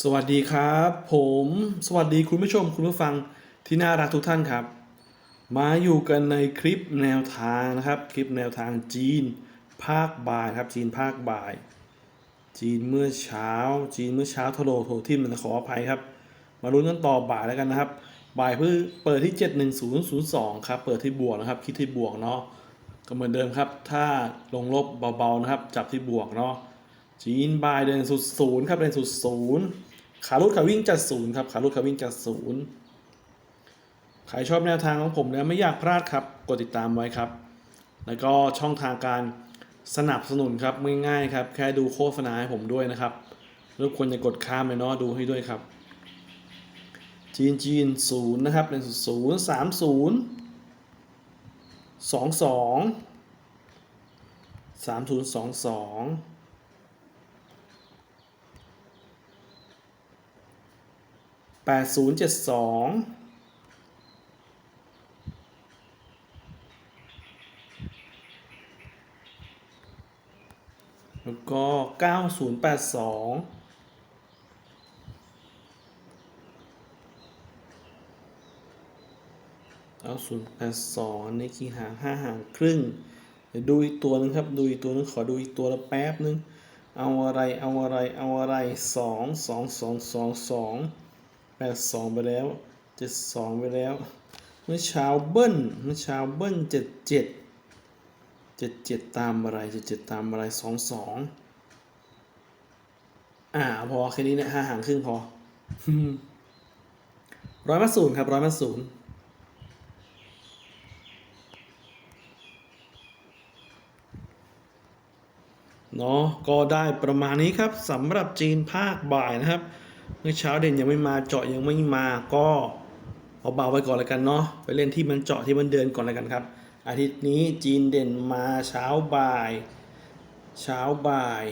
สวัสดีครับ ผมสวัสดีคุณผู้ชมคุณผู้ฟังที่น่ารักทุกท่านครับ มาอยู่กันในคลิปแนวทางนะครับ คลิปแนวทางจีน ภาคบ่ายครับ จีนภาคบ่าย จีนเมื่อเช้า จีนเมื่อเช้าทะโลโถทิมนะขออภัยครับ มาลุ้นกันต่อบ่ายแล้วกันนะครับ บ่ายเพื่อเปิดที่ 71002 ครับ เปิดที่บวกนะครับ คิดที่บวกเนาะก็เหมือนเดิมครับ ถ้าลงลบเบาๆนะครับ จับที่บวกเนาะ จีนบายเดินสุดศูนย์ครับเดินสุดศูนย์ขาลุดขาวิ่งจัดศูนย์ครับขาลุดขาวิ่งจัดศูนย์ใครชอบแนวทางของผมแล้วไม่อยากพลาดครับกดติดตามไว้ครับ แล้วก็ช่องทางการสนับสนุนครับง่ายๆครับ แค่ดูโฆษณาให้ผมด้วยนะครับรบกวนอย่ากดข้ามเลยเนาะดูให้ด้วยครับ จีนจีนศูนย์นะครับเป็นศูนย์สามศูนย์สองสองสามศูนย์สองสอง 8072แล้วก็ 9082 9082 อันนี้คี่หาง5หางครึ่ง เดี๋ยวดูอีกตัวนึงครับ ดูอีกตัวนึง ขอดูอีกตัวละแป๊บนึง เอาอะไร เอาอะไร เอาอะไร 2 2 2 2 2 ดสองไปแล้วเจ็ดสองไปแล้ว เมื่อเช้าเบิ้ลเมื่อเช้าเบิ้ลเจ็ดเจ็ดเจ็ดเจ็ดตามอะไรเจ็ดเจ็ดตามอะไรสองสองอ่าพอแค่นี้เนี่ยห้าหางครึ่งพอร้อยมาศูนย์ครับร้อยมาศูนย์เนาะก็ได้ประมาณนี้ครับสำหรับจีนภาคบ่ายนะครับ เมื่อเช้าเด่นยังไม่มาเจาะยังไม่มาก็เอาเบาไว้ก่อนแล้วกันเนาะไปเล่นที่มันเจาะที่มันเดินก่อนแล้วกันครับ อาทิตย์นี้จีนเด่นมาเช้าบ่าย เช้าบ่าย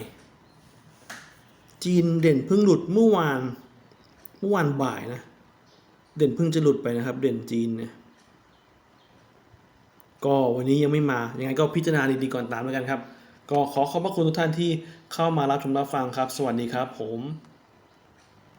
จีนเด่นเพิ่งหลุดเมื่อวานเมื่อวานบ่ายนะ เด่นเพิ่งจะหลุดไปนะครับ เด่นจีนเนี่ยก็วันนี้ยังไม่มา ยังไงก็พิจารณาดีๆก่อนตามแล้วกันครับ ก็ขอขอบพระคุณทุกท่านที่เข้ามารับชมรับฟังครับ สวัสดีครับผม